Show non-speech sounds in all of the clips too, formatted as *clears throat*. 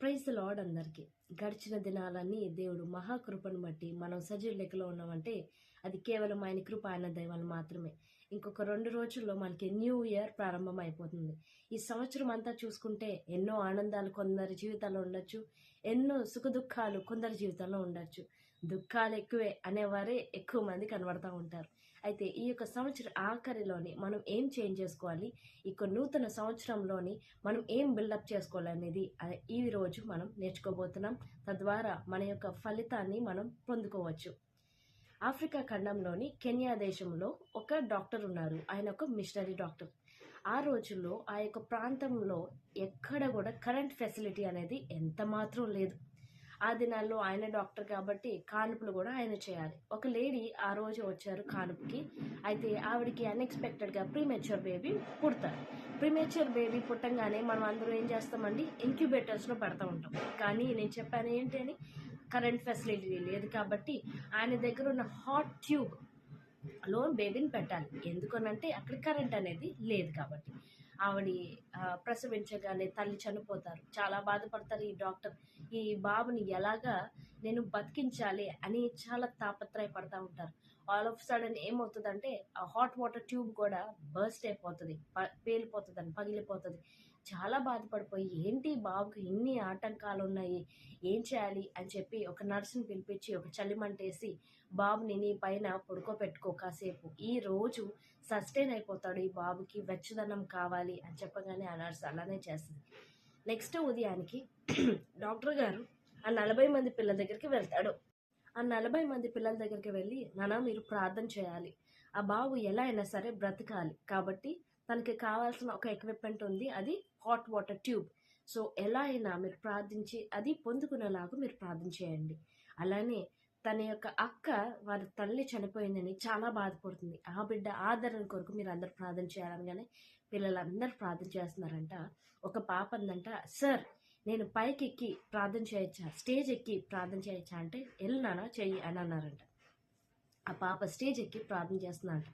Praise lord అందరికీ. గడిచిన దినాలన్నీ దేవుడు మహాకృపను బట్టి మనం సజీవ లెక్కలో ఉన్నామంటే అది కేవలం ఆయన కృప ఆయన దైవాలు మాత్రమే. ఇంకొక రెండు రోజుల్లో మనకి న్యూ ఇయర్ ప్రారంభం అయిపోతుంది ఈ సంవత్సరం అంతా చూసుకుంటే ఎన్నో ఆనందాలు కొందరి జీవితాల్లో ఉండొచ్చు ఎన్నో సుఖ దుఃఖాలు కొందరి జీవితాల్లో ఉండొచ్చు. దుఃఖాలు ఎక్కువే అనేవారే ఎక్కువ మంది కనబడుతూ ఉంటారు. అయితే ఈ యొక్క సంవత్సరం ఆఖరిలోని మనం ఏం చేంజ్ చేసుకోవాలి? ఈ యొక్క నూతన సంవత్సరంలోని మనం ఏం బిల్డప్ చేసుకోవాలనేది ఈ రోజు మనం నేర్చుకోబోతున్నాం. తద్వారా మన యొక్క ఫలితాన్ని మనం పొందుకోవచ్చు. ఆఫ్రికా ఖండంలోని కెన్యా దేశంలో ఒక డాక్టర్ ఉన్నారు. ఆయన ఒక మిషనరీ డాక్టర్. ఆ రోజుల్లో ఆ యొక్క ప్రాంతంలో ఎక్కడ కూడా కరెంట్ ఫెసిలిటీ అనేది ఎంత మాత్రం లేదు. ఆ దినాల్లో ఆయన డాక్టర్ కాబట్టి కానుపులు కూడా ఆయన చేయాలి. ఒక లేడీ ఆ రోజు వచ్చారు కానుపుకి. అయితే ఆవిడకి అన్ఎక్స్పెక్టెడ్గా ప్రీమెచ్యూర్ బేబీ పుడతారు. ప్రీమెచ్యూర్ బేబీ పుట్టంగానే మనం అందరూ ఏం చేస్తామండి? ఇంక్యుబేటర్స్లో పెడతా ఉంటాం. కానీ నేను చెప్పాను ఏంటి అని? కరెంట్ ఫెసిలిటీ లేదు కాబట్టి ఆయన దగ్గర ఉన్న హాట్ ట్యూబ్లో బేబీని పెట్టాలి. ఎందుకనంటే అక్కడ కరెంట్ అనేది లేదు కాబట్టి. ఆవిడ ప్రసవించగానే తల్లి చనిపోతారు. చాలా బాధపడతారు ఈ డాక్టర్. ఈ బాబుని ఎలాగా నేను బతికించాలి అని చాలా తాపత్రయపడతా ఉంటారు. ఆల్ ఆఫ్ సడన్ ఏమవుతుందంటే ఆ హాట్ వాటర్ ట్యూబ్ కూడా బర్స్ట్ అయిపోతుంది ప- పేలిపోతుంది పగిలిపోతుంది. చాలా బాధపడిపోయి ఏంటి బాబుకి ఇన్ని ఆటంకాలు ఉన్నాయి ఏం చేయాలి? అని చెప్పి ఒక నర్సుని పిలిపించి ఒక చలిమంటేసి బాబుని నీ పైన పడుకోబెట్టుకో కాసేపు. ఈ రోజు సస్టైన్ అయిపోతాడు ఈ బాబుకి వెచ్చదనం కావాలి అని చెప్పగానే ఆ నర్స్ అలానే చేస్తుంది. నెక్స్ట్ ఉదయానికి *clears throat* డాక్టర్ గారు ఆ నలభై మంది పిల్లల దగ్గరికి వెళ్తాడు. ఆ నలభై మంది పిల్లల దగ్గరికి వెళ్ళి నానా మీరు ప్రార్థన చేయాలి. ఆ బాబు ఎలా అయినా సరే బ్రతకాలి. కాబట్టి తనకి కావాల్సిన ఒక ఎక్విప్మెంట్ ఉంది. అది హాట్ వాటర్ ట్యూబ్ సో ఎలా అయినా మీరు ప్రార్థించి అది పొందుకునేలాగా మీరు ప్రార్థన చేయండి. అలానే తన యొక్క అక్క వారి తల్లి చనిపోయిందని చాలా బాధపడుతుంది. ఆ బిడ్డ ఆదరణ కొరకు మీరు అందరు ప్రార్థన చేయాలనగానే పిల్లలందరూ ప్రార్థన చేస్తున్నారంట. ఒక పాప అందంట సార్ నేను పైకి ఎక్కి ప్రార్థన చేయొచ్చా స్టేజ్ ఎక్కి ప్రార్థన చేయొచ్చా అంటే వెళ్ళినానా చెయ్యి అని అన్నారంట. ఆ పాప స్టేజ్ ఎక్కి ప్రార్థన చేస్తుందంట.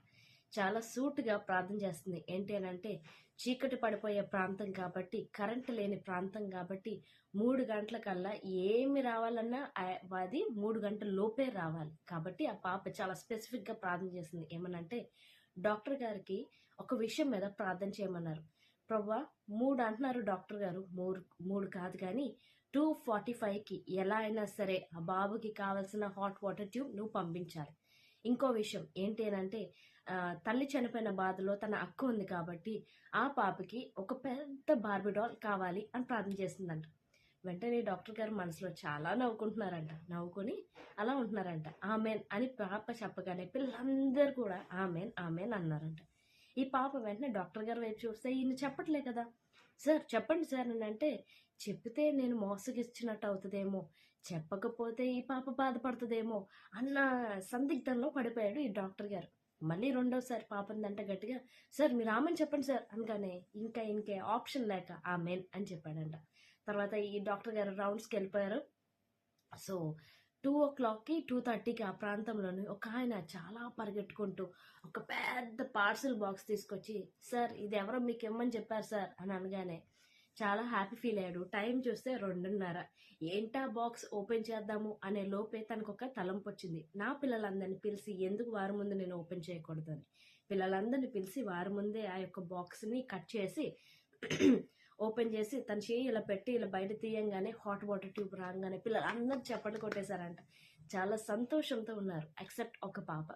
చాలా సూటుగా ప్రార్థన చేస్తుంది. ఏంటి అని అంటే చీకటి పడిపోయే ప్రాంతం కాబట్టి కరెంట్ లేని ప్రాంతం కాబట్టి మూడు గంటల కల్లా ఏమి రావాలన్నా అది మూడు గంటల లోపే రావాలి. కాబట్టి ఆ పాప చాలా స్పెసిఫిక్గా ప్రార్థన చేసింది ఏమనంటే డాక్టర్ గారికి ఒక విషయం మీద ప్రార్థన చేయమన్నారు. ప్రభా మూడు అంటున్నారు డాక్టర్ గారు. మూడు మూడు కాదు కానీ టూ ఫార్టీ ఫైవ్కి ఎలా అయినా సరే ఆ బాబుకి కావాల్సిన హాట్ వాటర్ ట్యూబ్ నువ్వు పంపించాలి. ఇంకో విషయం ఏంటి అంటే తల్లి చనిపోయిన బాధలో తన అక్క ఉంది కాబట్టి ఆ పాపకి ఒక పెద్ద బార్బీ డాల్ కావాలి అని ప్రార్థన చేసిందంట వెంటనే డాక్టర్ గారు మనసులో చాలా నవ్వుకుంటున్నారంట. నవ్వుకొని అలా ఉంటున్నారంట. ఆమెన్ అని పాప చెప్పగానే పిల్లలందరూ కూడా ఆమెన్ ఆమెన్ అన్నారంట. ఈ పాప వెంటనే డాక్టర్ గారు వైపు చూస్తే ఈయన చెప్పట్లే కదా. సార్ చెప్పండి సార్ అని అంటే చెప్తే నేను మోసగిచ్చినట్టు అవుతుందేమో చెప్పకపోతే ఈ పాప బాధపడుతుందేమో అన్న సందిగ్ధంలో పడిపోయాడు ఈ డాక్టర్ గారు. మళ్ళీ రెండోసారి పాపందంట గట్టిగా సార్ మీరు ఆమెను చెప్పండి సార్ అనగానే ఇంకా ఇంకే ఆప్షన్ లేక ఆమెన్ అని చెప్పాడంట. తర్వాత ఈ డాక్టర్ గారు రౌండ్స్కి వెళ్ళిపోయారు. సో టూ ఓ క్లాక్కి టూ థర్టీకి ఆ ప్రాంతంలోని ఒక ఆయన చాలా పరిగెట్టుకుంటూ ఒక పెద్ద పార్సిల్ బాక్స్ తీసుకొచ్చి సార్ ఇది ఎవరో మీకు ఇమ్మని చెప్పారు సార్ అని అనగానే చాలా హ్యాపీ ఫీల్ అయ్యాడు. టైం చూస్తే రెండున్నర. ఏంటా బాక్స్ ఓపెన్ చేద్దాము? అనే లోపే తనకు ఒక తలంపు వచ్చింది. నా పిల్లలందరిని పిలిచి ఎందుకు వారి ముందు నేను ఓపెన్ చేయకూడదు? అని. పిల్లలందరిని పిలిచి వారి ముందే ఆ యొక్క బాక్స్ని కట్ చేసి ఓపెన్ చేసి తన చేయి ఇలా పెట్టి ఇలా బయట తీయంగానే హాట్ వాటర్ ట్యూబ్ రాగానే పిల్లలందరూ చప్పట్లు కొట్టేశారంట. చాలా సంతోషంతో ఉన్నారు ఎక్సెప్ట్ ఒక పాప.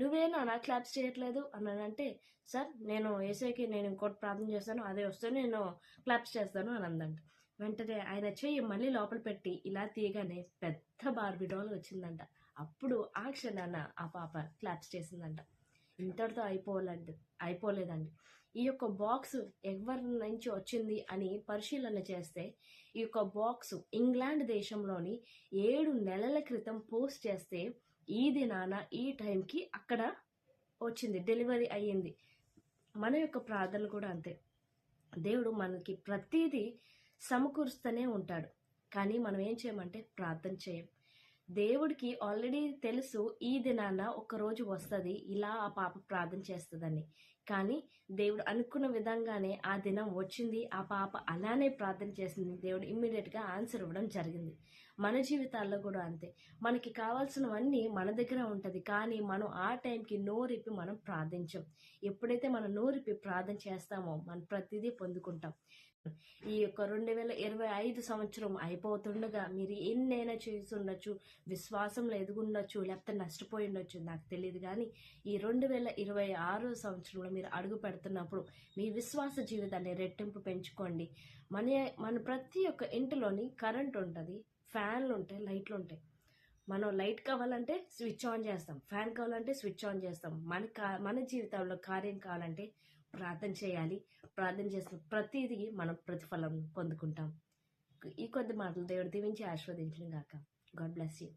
నువ్వేనా నా క్లాప్స్ చేయట్లేదు? అన్నానంటే అంటే సార్ నేను ఏసైకి నేను ఇంకోటి ప్రార్థన చేస్తాను అదే వస్తే నేను క్లాప్స్ చేస్తాను అని అందంట. వెంటనే ఆయన చెయ్యి మళ్ళీ లోపల పెట్టి ఇలా తీయగానే పెద్ద బార్బీ డాల్ వచ్చిందంట. అప్పుడు ఆ క్షణాన ఆ పాప క్లాప్స్ చేసిందంట. ఇంతటితో అయిపోవాలండి అయిపోలేదండి. ఈ యొక్క బాక్స్ ఎవరి నుంచి వచ్చింది అని పరిశీలన చేస్తే ఈ యొక్క బాక్స్ ఇంగ్లాండ్ దేశంలోని ఏడు నెలల క్రితం పోస్ట్ చేస్తే ఈ దినాన ఈ టైంకి అక్కడ వచ్చింది డెలివరీ అయ్యింది. మన యొక్క ప్రార్థన కూడా అంతే. దేవుడు మనకి ప్రతిదీ సమకూరుస్తూనే ఉంటాడు. కానీ మనం ఏం చేయమంటే ప్రార్థన చేయం. దేవుడికి ఆల్రెడీ తెలుసు ఈ దినాన ఒక రోజు వస్తుంది ఇలా ఆ పాప ప్రార్థన చేస్తుందని. కానీ దేవుడు అనుకున్న విధంగానే ఆ దినం వచ్చింది ఆ పాప అలానే ప్రార్థన చేసింది దేవుడు ఇమ్మీడియట్గా ఆన్సర్ ఇవ్వడం జరిగింది. మన జీవితాల్లో కూడా అంతే. మనకి కావాల్సినవన్నీ మన దగ్గర ఉంటుంది. కానీ మనం ఆ టైంకి నోరిప్పి మనం ప్రార్థించాం. ఎప్పుడైతే మనం నోరిప్పి ప్రార్థన చేస్తామో మనం ప్రతిదీ పొందుకుంటాం. ఈ యొక్క రెండు వేల ఇరవై ఐదు సంవత్సరం అయిపోతుండగా మీరు ఎన్నైనా చేసి ఉండొచ్చు విశ్వాసంలో ఎదుగుండొచ్చు లేకపోతే నష్టపోయి ఉండొచ్చు నాకు తెలియదు కానీ ఈ రెండు వేల ఇరవై ఆరో సంవత్సరంలో మీరు అడుగు పెడుతున్నప్పుడు మీ విశ్వాస జీవితాన్ని రెట్టింపు పెంచుకోండి. మన మన ప్రతి ఒక్క ఇంటిలోని కరెంట్ ఉంటుంది. ఫ్యాన్లు ఉంటాయి లైట్లు ఉంటాయి మనం లైట్ కావాలంటే స్విచ్ ఆన్ చేస్తాం ఫ్యాన్ కావాలంటే స్విచ్ ఆన్ చేస్తాం. మన కా మన జీవితంలో కార్యం కావాలంటే ప్రార్థన చేయాలి. ప్రార్థన చేసిన ప్రతిదీ మనం ప్రతిఫలం పొందుకుంటాం. ఈ కొద్ది మాటలు దేవుడు దీవించి ఆస్వాదించడం గాక. God bless you.